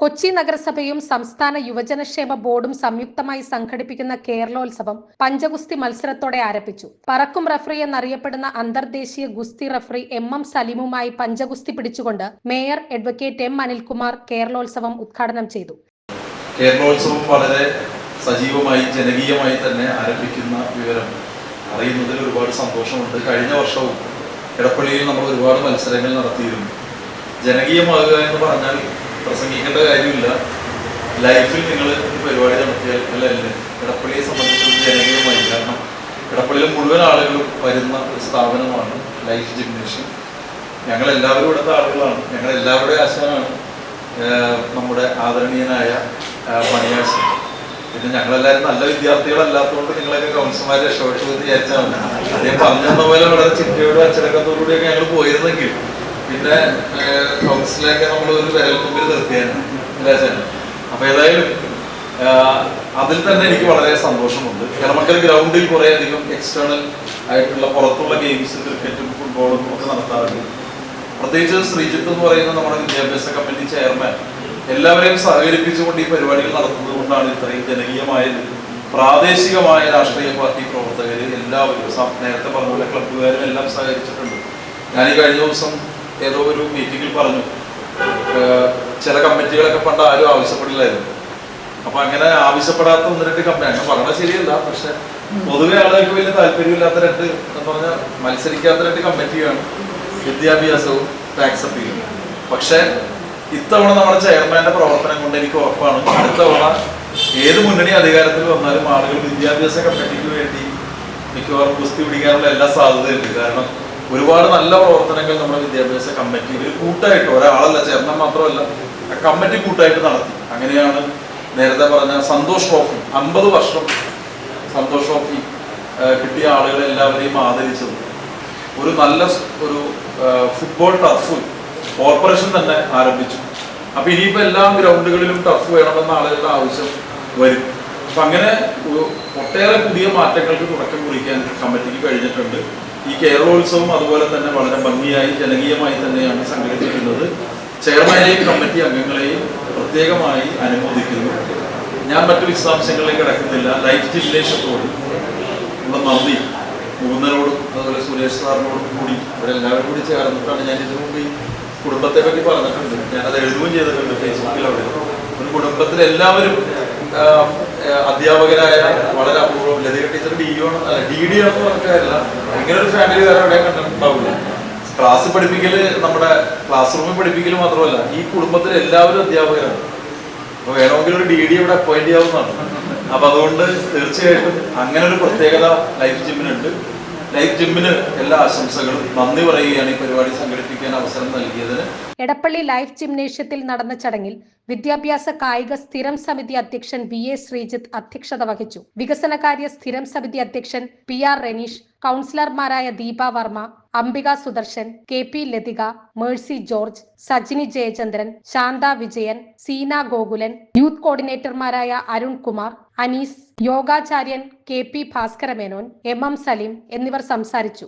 കൊച്ചി നഗരസഭയും സംസ്ഥാന യുവജനക്ഷേമ ബോർഡും സംയുക്തമായി സംഘടിപ്പിക്കുന്ന കേരളോത്സവം പഞ്ചഗുസ്തി മത്സരത്തോടെ ആരംഭിച്ചു. പറക്കും റഫറി എന്നറിയപ്പെടുന്ന അന്തർദേശീയ ഗുസ്തി റഫറി എം എം സലീമുമായി പഞ്ചഗുസ്തി പിടിച്ചുകൊണ്ട് mayor advocate M Anilkumar Keralolsavam ഉദ്ഘാടനം ചെയ്തു. കേരളോത്സവം വളരെ സജീവമായി ജനകീയമായി തന്നെ ആരംഭിക്കുന്ന വിവരം അറിയുന്നതിൽ ഒരുപാട് സന്തോഷമുണ്ട്. കഴിഞ്ഞ വർഷവും എടപ്പള്ളിയിൽ നമ്മൾ ഒരുപാട് മത്സരങ്ങൾ നടത്തിയിരുന്നു. ജനകീയമാകുക എന്ന് പറഞ്ഞാൽ പ്രസംഗിക്കേണ്ട കാര്യമില്ല ലൈഫിൽ നിങ്ങൾ ഒരു പരിപാടി നടത്തിയാൽ അല്ല? അല്ലേ? എടപ്പള്ളിയെ സംബന്ധിച്ച് ജനകീയമായി. കാരണം എടപ്പള്ളിയിലെ മുഴുവൻ ആളുകളും വരുന്ന ഒരു സ്ഥാപനമാണ് ലൈഫ് ജിംനേഷ്യം ഞങ്ങൾ എല്ലാവരും ഇവിടുത്തെ ആളുകളാണ്. ഞങ്ങൾ എല്ലാവരുടെയും ആശാനാണ് നമ്മുടെ ആദരണീയനായ ഏഹ് മണിയാശൻ. പിന്നെ ഞങ്ങളെല്ലാവരും നല്ല വിദ്യാർത്ഥികളല്ലാത്തതുകൊണ്ട് നിങ്ങളൊക്കെ കൗൺസിലർമാരെ രക്ഷപ്പെട്ടു എന്ന് വിചാരിച്ചാൽ അതേ പറഞ്ഞെന്ന പോലെ വളരെ ചിന്തയോടും അച്ചടക്കത്തോടുകൂടിയൊക്കെ ഞങ്ങൾ പോയിരുന്നെങ്കിൽ പിന്നെ ഏഹ് കൗൺസിലൊക്കെ നമ്മൾ ഒരു വിരൽ മുമ്പിൽ നിർത്തിയാണ്. അപ്പൊ ഏതായാലും അതിൽ തന്നെ എനിക്ക് വളരെ സന്തോഷമുണ്ട്. എളമക്കൽ ഗ്രൗണ്ടിൽ കുറെ അധികം എക്സ്റ്റേണൽ ആയിട്ടുള്ള പുറത്തുള്ള ഗെയിംസ് ക്രിക്കറ്റും ഫുട്ബോളും ഒക്കെ നടത്താറുണ്ട്. പ്രത്യേകിച്ച് ശ്രീജിത്ത് എന്ന് പറയുന്ന നമ്മുടെ വിദ്യാഭ്യാസ കമ്മിറ്റി ചെയർമാൻ എല്ലാവരെയും സഹകരിപ്പിച്ചുകൊണ്ട് ഈ പരിപാടികൾ നടത്തുന്നത് കൊണ്ടാണ് ഇത്രയും ജനകീയമായത് പ്രാദേശികമായ രാഷ്ട്രീയ പാർട്ടി പ്രവർത്തകർ എല്ലാവരും നേരത്തെ പറഞ്ഞ ക്ലബ്ബുകാരും എല്ലാം സഹകരിച്ചിട്ടുണ്ട്. ഞാൻ ഈ കഴിഞ്ഞ ദിവസം ഏതോ ഒരു മീറ്റിംഗിൽ പറഞ്ഞു. ചില കമ്മിറ്റികളൊക്കെ പണ്ട് ആരും ആവശ്യപ്പെടില്ലായിരുന്നു. അപ്പൊ അങ്ങനെ ആവശ്യപ്പെടാത്ത ഒന്ന് രണ്ട് കമ്പനി അങ്ങനെ പറഞ്ഞ ശരിയല്ല. പക്ഷെ പൊതുവെ ആളുകൾക്ക് വലിയ താല്പര്യമില്ലാത്ത രണ്ട് എന്ന് പറഞ്ഞാൽ മത്സരിക്കാത്ത രണ്ട് കമ്മിറ്റിയാണ് വിദ്യാഭ്യാസവും ടാക്സ് അപ്പീലും പക്ഷെ ഇത്തവണ നമ്മുടെ ചെയർമാന്റെ പ്രവർത്തനം കൊണ്ട് എനിക്ക് ഉറപ്പാണ്. അടുത്തവണ ഏത് മുന്നണി അധികാരത്തിൽ വന്നാലും ആളുകൾ വിദ്യാഭ്യാസ കമ്മിറ്റിക്ക് വേണ്ടി മിക്കവാറും കുസ്തി പിടിക്കാനുള്ള എല്ലാ സാധ്യതയുണ്ട്. കാരണം ഒരുപാട് നല്ല പ്രവർത്തനങ്ങൾ നമ്മുടെ വിദ്യാഭ്യാസ കമ്മിറ്റി ഒരു കൂട്ടായിട്ട് ഒരാളല്ല ചേർന്ന മാത്രമല്ല കമ്മിറ്റി കൂട്ടായിട്ട് നടത്തി. അങ്ങനെയാണ് നേരത്തെ പറഞ്ഞ സന്തോഷ് ട്രോഫി അമ്പത് വർഷം സന്തോഷ് ട്രോഫി കിട്ടിയ ആളുകളെ എല്ലാവരെയും ആദരിച്ചത്. ഒരു നല്ല ഒരു ഫുട്ബോൾ ടർഫ് കോർപ്പറേഷൻ തന്നെ ആരംഭിച്ചു. അപ്പൊ ഇനിയിപ്പോ എല്ലാ ഗ്രൗണ്ടുകളിലും ടർഫ് വേണമെന്ന ആളുകളുടെ ആവശ്യം വരും. അപ്പൊ അങ്ങനെ ഒട്ടേറെ പുതിയ മാറ്റങ്ങൾക്ക് തുടക്കം കുറിക്കാൻ കമ്മിറ്റിക്ക് കഴിഞ്ഞിട്ടുണ്ട്. ഈ കേരളോത്സവം അതുപോലെ തന്നെ വളരെ ഭംഗിയായി ജനകീയമായി തന്നെയാണ് സംഘടിപ്പിക്കുന്നത്. ചെയർമാനെയും കമ്മിറ്റി അംഗങ്ങളെയും പ്രത്യേകമായി അനുമോദിക്കുന്നു. ഞാൻ മറ്റു വിശദാംശങ്ങളിലേക്ക് കിടക്കുന്നില്ല. ലൈഫ് ജില്ലേഷത്തോട് ഉള്ള നന്ദി മൂന്നനോടും അതുപോലെ സുരേഷ് സാറിനോടും കൂടി അവരെല്ലാവരും കൂടി ചേർന്നിട്ടാണ് ഞാൻ ഇതിനു മുമ്പ് കുടുംബത്തെ പറ്റി പറഞ്ഞിട്ടുണ്ട്. ഞാനത് എഴുതുകയും ചെയ്തിട്ടുണ്ട് ഫേസ്ബുക്കിൽ അവിടെ ഒരു ആ, അധ്യാപകരായ വളരെ അപൂർവം ലതിക ടീച്ചർ ഡി ആണ് ഡി ഡി ആണെന്ന് പറഞ്ഞിട്ടില്ല ഇങ്ങനെ ഒരു ഫാമിലി വേറെ എവിടെയും കണ്ടിട്ടുണ്ടാവില്ല. ക്ലാസ് പഠിപ്പിക്കൽ നമ്മുടെ ക്ലാസ് റൂമിൽ പഠിപ്പിക്കൽ മാത്രമല്ല ഈ കുടുംബത്തിൽ എല്ലാവരും അധ്യാപകരാണ്. അപ്പൊ വേണമെങ്കിൽ ഒരു ഡി ഡി ഇവിടെ അപ്പോയിന്റ് ചെയ്യാവുന്നതാണ്. അപ്പൊ അതുകൊണ്ട് തീർച്ചയായിട്ടും അങ്ങനെ ഒരു പ്രത്യേകത ലൈഫ് ജിമ്മിനുണ്ട് ലൈഫ് ജിമ്മിന് എല്ലാ ആശംസകളും. നന്ദി പറയുകയാണ് ഈ പരിപാടി സംഘടിപ്പിക്കാൻ അവസരം നൽകിയതിന്. എടപ്പള്ളി ലൈഫ് ജിംനേഷ്യത്തിൽ നടന്ന ചടങ്ങിൽ വിദ്യാഭ്യാസ കായിക സ്ഥിരം സമിതി അധ്യക്ഷൻ വി എ ശ്രീജിത്ത് അധ്യക്ഷത വഹിച്ചു. വികസനകാര്യ സ്ഥിരം സമിതി അധ്യക്ഷൻ പി ആർ റെനീഷ് കൗൺസിലർമാരായ Deepa Varma Ambika Sudarshan K P Lathika Mercy George Sajini Jayachandran Santha Vijayan Seena Gokulan youth കോർഡിനേറ്റർമാരായ Arun Kumar Anees യോഗാചാര്യൻ K P Bhaskaramenon M M Saleem എന്നിവർ സംസാരിച്ചു.